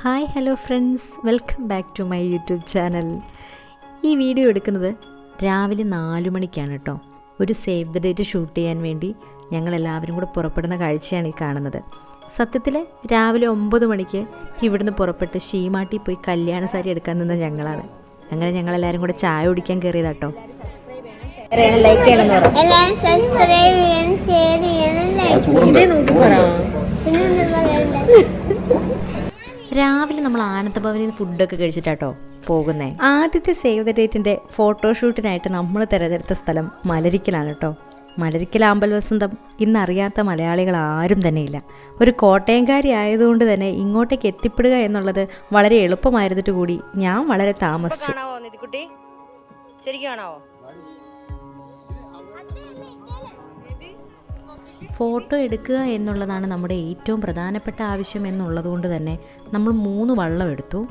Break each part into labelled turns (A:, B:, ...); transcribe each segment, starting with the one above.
A: Hi hello friends welcome back to my YouTube channel ഈ video എടുക്കുന്നത് രാവിലെ നാലു മണിക്കാണ് കേട്ടോ ഒരു സേവ് ദ ഡേറ്റ് ഷൂട്ട് ചെയ്യാൻ വേണ്ടി ഞങ്ങളെല്ലാവരും കൂടെ പുറപ്പെടുന്ന കാഴ്ചയാണ് ഈ കാണുന്നത്. സത്യത്തിൽ രാവിലെ ഒമ്പത് മണിക്ക് ഇവിടുന്ന് പുറപ്പെട്ട് ഷീമാട്ടി പോയി കല്യാണ സാരി എടുക്കാൻ നിന്ന ഞങ്ങളാണ്. അങ്ങനെ ഞങ്ങളെല്ലാവരും കൂടെ ചായ കുടിക്കാൻ കയറിയതാട്ടോ ലൈക്ക്
B: ചെയ്യണം സബ്സ്ക്രൈബ് ചെയ്യണം ഷെയർ ചെയ്യണം ലൈക്ക്
A: ഇതേ നോക്കി പറ രാവിലെ നമ്മൾ ആനന്ദഭവനിൽ നിന്ന് ഫുഡൊക്കെ കഴിച്ചിട്ടാട്ടോ പോകുന്നേ. ആദ്യത്തെ സേവ് ദ ഡേറ്റിന്റെ ഫോട്ടോഷൂട്ടിനായിട്ട് നമ്മൾ തിരഞ്ഞെടുത്ത സ്ഥലം മലരിക്കലാണ് കേട്ടോ മലരിക്കൽ ആമ്പൽ വസന്തം ഇന്നറിയാത്ത മലയാളികൾ ആരും തന്നെയില്ല. ഒരു കോട്ടയംകാരി ആയതുകൊണ്ട് തന്നെ ഇങ്ങോട്ടേക്ക് എത്തിപ്പെടുക എന്നുള്ളത് വളരെ എളുപ്പമായിരുന്നിട്ട് കൂടി ഞാൻ വളരെ താമസിച്ചു.
C: ശരിക്കും
A: ഫോട്ടോ എടുക്കുക എന്നുള്ളതാണ് നമ്മുടെ ഏറ്റവും പ്രധാനപ്പെട്ട ആവശ്യം എന്നുള്ളത് കൊണ്ട് തന്നെ നമ്മൾ മൂന്ന് വള്ളം എടുത്തു.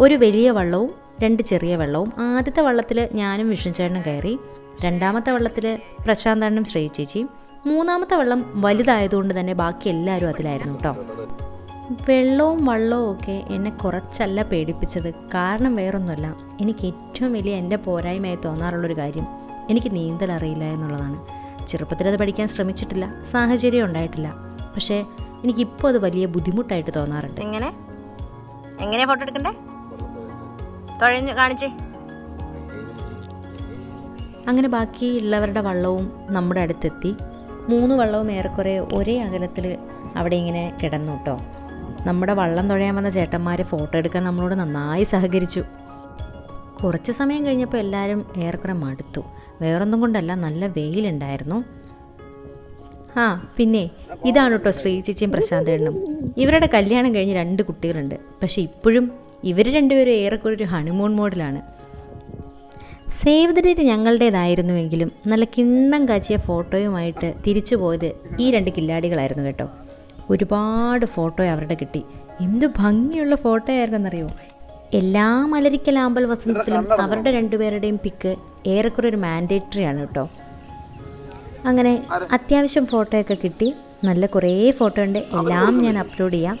A: ഒരു വലിയ വള്ളവും രണ്ട് ചെറിയ വെള്ളവും. ആദ്യത്തെ വള്ളത്തിൽ ഞാനും വിഷ്ണുചേട്ടനും കയറി. രണ്ടാമത്തെ വള്ളത്തിൽ പ്രശാന്തണ്ണനും ശ്രീ ചേച്ചിയും മൂന്നാമത്തെ വള്ളം വലുതായതുകൊണ്ട് തന്നെ ബാക്കി എല്ലാവരും അതിലായിരുന്നു കേട്ടോ. വെള്ളവും വള്ളവും ഒക്കെ എന്നെ കുറച്ചല്ല പേടിപ്പിച്ചത്. കാരണം വേറൊന്നുമല്ല. എനിക്ക് ഏറ്റവും വലിയ എന്റെ പോരായ്മയായി തോന്നാറുള്ളൊരു കാര്യം എനിക്ക് നീന്തൽ അറിയില്ല എന്നുള്ളതാണ്. ചെറുപ്പത്തിൽ അത് പഠിക്കാൻ ശ്രമിച്ചിട്ടില്ല. സാഹചര്യം ഉണ്ടായിട്ടില്ല. പക്ഷേ എനിക്കിപ്പോൾ അത് വലിയ ബുദ്ധിമുട്ടായിട്ട് തോന്നാറുണ്ട്.
C: എങ്ങനെ? എങ്ങനെയാ ഫോട്ടോ എടുക്കണ്ടേ? തുഴഞ്ഞു കാണിച്ചേ.
A: അങ്ങനെ ബാക്കിയുള്ളവരുടെ വള്ളവും നമ്മുടെ അടുത്തെത്തി. മൂന്ന് വള്ളവും ഏറെക്കുറെ ഒരേ അകലത്തിൽ അവിടെ ഇങ്ങനെ കിടന്നു കേട്ടോ നമ്മുടെ വള്ളം തുഴയാൻ വന്ന ചേട്ടന്മാർ ഫോട്ടോ എടുക്കാൻ നമ്മളോട് നന്നായി സഹകരിച്ചു. കുറച്ച് സമയം കഴിഞ്ഞപ്പോൾ എല്ലാവരും ഏറെക്കുറെ മടുത്തു. വേറൊന്നും കൊണ്ടല്ല നല്ല വെയിലുണ്ടായിരുന്നു. ആ പിന്നെ ഇതാണ് കേട്ടോ ശ്രീ ചേച്ചിയും പ്രശാന്തേണ്ണും ഇവരുടെ കല്യാണം കഴിഞ്ഞ് രണ്ട് കുട്ടികളുണ്ട്. പക്ഷെ ഇപ്പോഴും ഇവർ രണ്ടുപേരും ഏറെക്കുറെ ഒരു ഹണിമൂൺ മോഡിലാണ് സേവ് ദ ഡേറ്റ് ഞങ്ങളുടേതായിരുന്നുവെങ്കിലും നല്ല കിണ്ണം കാച്ചിയ ഫോട്ടോയുമായിട്ട് തിരിച്ചു പോയത് ഈ രണ്ട് കില്ലാടികളായിരുന്നു കേട്ടോ. ഒരുപാട് ഫോട്ടോ അവരുടെ കിട്ടി. എന്ത് ഭംഗിയുള്ള ഫോട്ടോ ആയിരുന്നെന്നറിയോ? എല്ലാ മലരിക്കലാമ്പൽ വസന്തത്തിലും അവരുടെ രണ്ടുപേരുടെയും പിക്ക് ഏറെക്കുറെ ഒരു മാൻഡേറ്ററി ആണ് കേട്ടോ. അങ്ങനെ അത്യാവശ്യം ഫോട്ടോയൊക്കെ കിട്ടി. നല്ല കുറേ ഫോട്ടോ ഉണ്ട്. എല്ലാം ഞാൻ അപ്ലോഡ് ചെയ്യാം.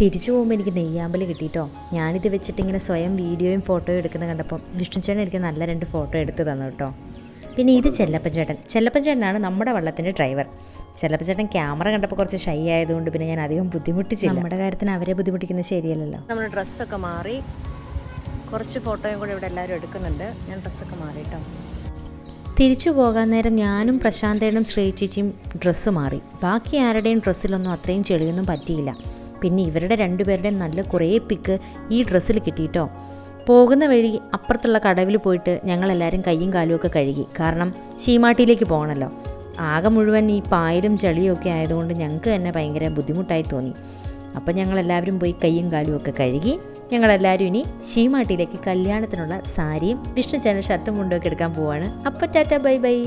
A: തിരിച്ചു പോകുമ്പോൾ എനിക്ക് നെയ്യാമ്പൽ കിട്ടിയിട്ടോ ഞാനിത് വെച്ചിട്ട് ഇങ്ങനെ സ്വയം വീഡിയോയും ഫോട്ടോയും എടുക്കുന്ന വിഷ്ണു ചേട്ടൻ എനിക്ക് നല്ല രണ്ട് ഫോട്ടോ എടുത്ത് തന്നു കേട്ടോ. പിന്നെ ഇത് ചെല്ലപ്പൻ ചേട്ടൻ. ചെല്ലപ്പൻ ചേട്ടനാണ് നമ്മുടെ വള്ളത്തിന്റെ ഡ്രൈവർ ചെല്ലപ്പൻ ചേട്ടൻ ക്യാമറ കണ്ടപ്പോൾ കുറച്ച് ഷൈ ആയതുകൊണ്ട് പിന്നെ ഞാൻ അധികം ബുദ്ധിമുട്ടിച്ചില്ല. നമ്മുടെ കാര്യത്തിന് അവരെ ബുദ്ധിമുട്ടിക്കുന്നത് ശരിയല്ലല്ലോ.
C: നമ്മുടെ ഡ്രസ്സൊക്കെ മാറി. കുറച്ച് ഫോട്ടോയും കൂടെ ഇവിടെ എല്ലാവരും എടുക്കുന്നുണ്ട്. ഞാൻ ഡ്രസ്സൊക്കെ മാറിയിട്ടോ
A: തിരിച്ചു പോകാൻ നേരം ഞാനും പ്രശാന്തേടും ശ്രീചേച്ചിയും ഡ്രസ്സ് മാറി. ബാക്കി ആരുടെയും ഡ്രസ്സിലൊന്നും അത്രയും ചെളിയൊന്നും പറ്റിയില്ല. പിന്നെ ഇവരുടെ രണ്ടുപേരുടെയും നല്ല കുറേ പിക്ക് ഈ ഡ്രസ്സിൽ കിട്ടിയിട്ടോ. പോകുന്ന വഴി അപ്പുറത്തുള്ള കടവിൽ പോയിട്ട് ഞങ്ങളെല്ലാവരും കയ്യും കാലും ഒക്കെ കഴുകി. കാരണം ശീമാട്ടിയിലേക്ക് പോകണമല്ലോ ആകെ മുഴുവൻ ഈ പായലും ചെളിയും ഒക്കെ ആയതുകൊണ്ട് ഞങ്ങൾക്ക് തന്നെ ഭയങ്കര ബുദ്ധിമുട്ടായി തോന്നി. അപ്പം ഞങ്ങളെല്ലാവരും പോയി കയ്യും കാലും ഒക്കെ കഴുകി ഞങ്ങളെല്ലാവരും ഇനി ശീമാട്ടിയിലേക്ക് കല്യാണത്തിനുള്ള സാരിയും വിഷ്ണു ചേന ഷർട്ടും മുണ്ടും ഒക്കെ എടുക്കാൻ പോവാണ്. അപ്പോൾ ടാറ്റ ബൈ ബൈ.